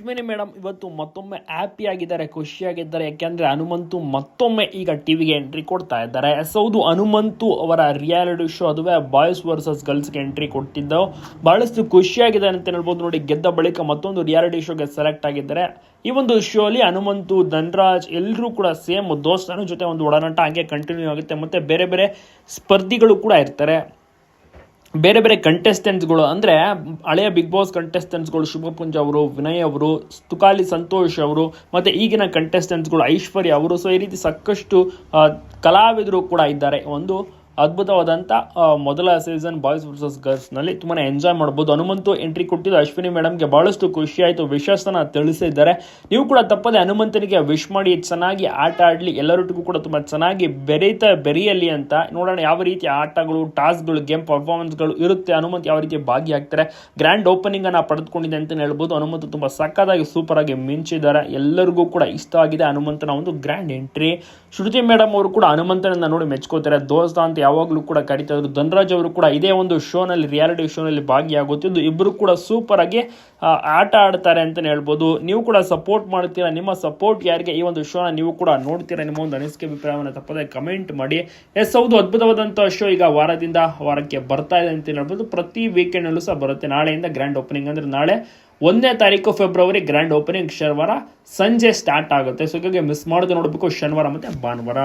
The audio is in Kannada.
ಅಶ್ವಿನಿ ಮೇಡಮ್ ಇವತ್ತು ಮತ್ತೊಮ್ಮೆ ಹ್ಯಾಪಿ ಆಗಿದ್ದಾರೆ ಖುಷಿಯಾಗಿದ್ದಾರೆ ಯಾಕೆಂದ್ರೆ ಹನುಮಂತು ಮತ್ತೊಮ್ಮೆ ಈಗ ಟಿವಿಗೆ ಎಂಟ್ರಿ ಕೊಡ್ತಾ ಇದ್ದಾರೆ. ಸೌದು ಹನುಮಂತು ಅವರ ರಿಯಾಲಿಟಿ ಶೋ ಅದುವೇ ಬಾಯ್ಸ್ ವರ್ಸಸ್ ಗರ್ಲ್ಸ್ಗೆ ಎಂಟ್ರಿ ಕೊಟ್ಟಿದ್ದು ಬಹಳಷ್ಟು ಖುಷಿಯಾಗಿದೆ ಅಂತ ಹೇಳ್ಬೋದು ನೋಡಿ, ಗೆದ್ದ ಬಳಿಕ ಮತ್ತೊಂದು ರಿಯಾಲಿಟಿ ಶೋಗೆ ಸೆಲೆಕ್ಟ್ ಆಗಿದ್ದಾರೆ. ಈ ಒಂದು ಶೋ ಅಲ್ಲಿ ಹನುಮಂತು, ಧನ್ರಾಜ್ ಎಲ್ಲರೂ ಕೂಡ ಸೇಮ್ ದೋಸ್ತನ ಜೊತೆ ಒಂದು ಒಡನಾಟ, ಹಾಗೆ ಕಂಟಿನ್ಯೂ ಆಗುತ್ತೆ. ಮತ್ತೆ ಬೇರೆ ಬೇರೆ ಸ್ಪರ್ಧಿಗಳು ಕೂಡ ಇರ್ತಾರೆ. ಬೇರೆ ಬೇರೆ ಕಂಟೆಸ್ಟೆಂಟ್ಸ್ಗಳು ಅಂದರೆ ಹಳೆಯ ಬಿಗ್ ಬಾಸ್ ಕಂಟೆಸ್ಟೆಂಟ್ಸ್ಗಳು ಶುಭಪುಂಜ್ ಅವರು, ವಿನಯ್ ಅವರು, ತುಕಾಲಿ ಸಂತೋಷ್ ಅವರು, ಮತ್ತು ಈಗಿನ ಕಂಟೆಸ್ಟೆಂಟ್ಸ್ಗಳು ಐಶ್ವರ್ಯ ಅವರು ಸೊ ಈ ರೀತಿ ಸಾಕಷ್ಟು ಕಲಾವಿದರು ಕೂಡ ಇದ್ದಾರೆ. ಒಂದು ಅದ್ಭುತವಾದಂಥ ಮೊದಲ ಸೀಸನ್ ಬಾಯ್ಸ್ ವರ್ಸಸ್ ಗರ್ಲ್ಸ್ನಲ್ಲಿ ತುಂಬಾ ಎಂಜಾಯ್ ಮಾಡ್ಬೋದು. ಹನುಮಂತು ಎಂಟ್ರಿ ಕೊಟ್ಟಿದ್ದು ಅಶ್ವಿನಿ ಮೇಡಮ್ಗೆ ಭಾಳಷ್ಟು ಖುಷಿ ಆಯಿತು, ವಿಶ್ವಾಸನ ತಿಳಿಸಿದ್ದಾರೆ. ನೀವು ಕೂಡ ತಪ್ಪದೆ ಹನುಮಂತನಿಗೆ ವಿಶ್ ಮಾಡಿ, ಚೆನ್ನಾಗಿ ಆಟ ಆಡಲಿ, ಎಲ್ಲರೊಟ್ಟಿಗೂ ಕೂಡ ತುಂಬ ಚೆನ್ನಾಗಿ ಬೆರೀತಾ ಬೆರೆಯಲಿ ಅಂತ ನೋಡೋಣ ಯಾವ ರೀತಿ ಆಟಗಳು, ಟಾಸ್ಕ್ಗಳು ಗೇಮ್ ಪರ್ಫಾರ್ಮೆನ್ಸ್ಗಳು ಇರುತ್ತೆ, ಹನುಮಂತ್ ಯಾವ ರೀತಿ ಭಾಗಿಯಾಗ್ತಾರೆ ಗ್ರ್ಯಾಂಡ್ ಓಪನಿಂಗ್ ಅನ್ನ ಪಡೆದುಕೊಂಡಿದೆ ಅಂತ ಹೇಳ್ಬೋದು. ಹನುಮಂತ ತುಂಬ ಸಕ್ಕತ್ತಾಗಿ ಸೂಪರ್ ಆಗಿ ಮಿಂಚಿದ್ದಾರೆ. ಎಲ್ಲರಿಗೂ ಕೂಡ ಇಷ್ಟ ಆಗಿದೆ ಹನುಮಂತನ ಒಂದು ಗ್ರ್ಯಾಂಡ್ ಎಂಟ್ರಿ ಶ್ರುತಿ ಮೇಡಮ್ ಅವರು ಕೂಡ ಹನುಮಂತನನ್ನ ನೋಡಿ ಮೆಚ್ಕೋತಾರೆ. ದೋಸ್ತ ಅಂತ ಯಾವಾಗಲೂ ಕೂಡ ಕರಿತಾ ಇದ್ರು ಧನರಾಜ್ ಅವರು ಕೂಡ ಇದೇ ಒಂದು ಶೋನಲ್ಲಿ ರಿಯಾಲಿಟಿ ಶೋನಲ್ಲಿ ಭಾಗಿಯಾಗುತ್ತಿದ್ದು ಇಬ್ಬರು ಕೂಡ ಸೂಪರ್ ಆಗಿ ಆಟ ಆಡ್ತಾರೆ ಅಂತಲೇ ಹೇಳ್ಬೋದು. ನೀವು ಕೂಡ ಸಪೋರ್ಟ್ ಮಾಡ್ತೀರಾ ನಿಮ್ಮ ಸಪೋರ್ಟ್ ಯಾರಿಗೆ? ಈ ಒಂದು ಶೋನ ನೀವು ಕೂಡ ನೋಡ್ತೀರಾ? ನಿಮ್ಮ ಒಂದು ಅನಿಸಿಕೆ, ಅಭಿಪ್ರಾಯವನ್ನು ತಪ್ಪದೆ ಕಮೆಂಟ್ ಮಾಡಿ. ಎಸ್, ಹೌದು, ಅದ್ಭುತವಾದಂಥ ಶೋ ಈಗ ವಾರದಿಂದ ವಾರಕ್ಕೆ ಬರ್ತಾ ಇದೆ ಅಂತ ಹೇಳ್ಬೋದು. ಪ್ರತಿ ವೀಕೆಂಡಲ್ಲೂ ಸಹ ಬರುತ್ತೆ. ನಾಳೆಯಿಂದ ಗ್ರ್ಯಾಂಡ್ ಓಪನಿಂಗ್ ಅಂದರೆ ನಾಳೆ ಒಂದನೇ ತಾರೀಕು ಫೆಬ್ರವರಿ ಗ್ರ್ಯಾಂಡ್ ಓಪನಿಂಗ್ ಶನಿವಾರ ಸಂಜೆ ಸ್ಟಾರ್ಟ್ ಆಗುತ್ತೆ. ಸೊ ಹೀಗಾಗಿ ಮಿಸ್ ಮಾಡೋದು ನೋಡಬೇಕು. ಶನಿವಾರ ಮತ್ತು ಭಾನುವಾರ.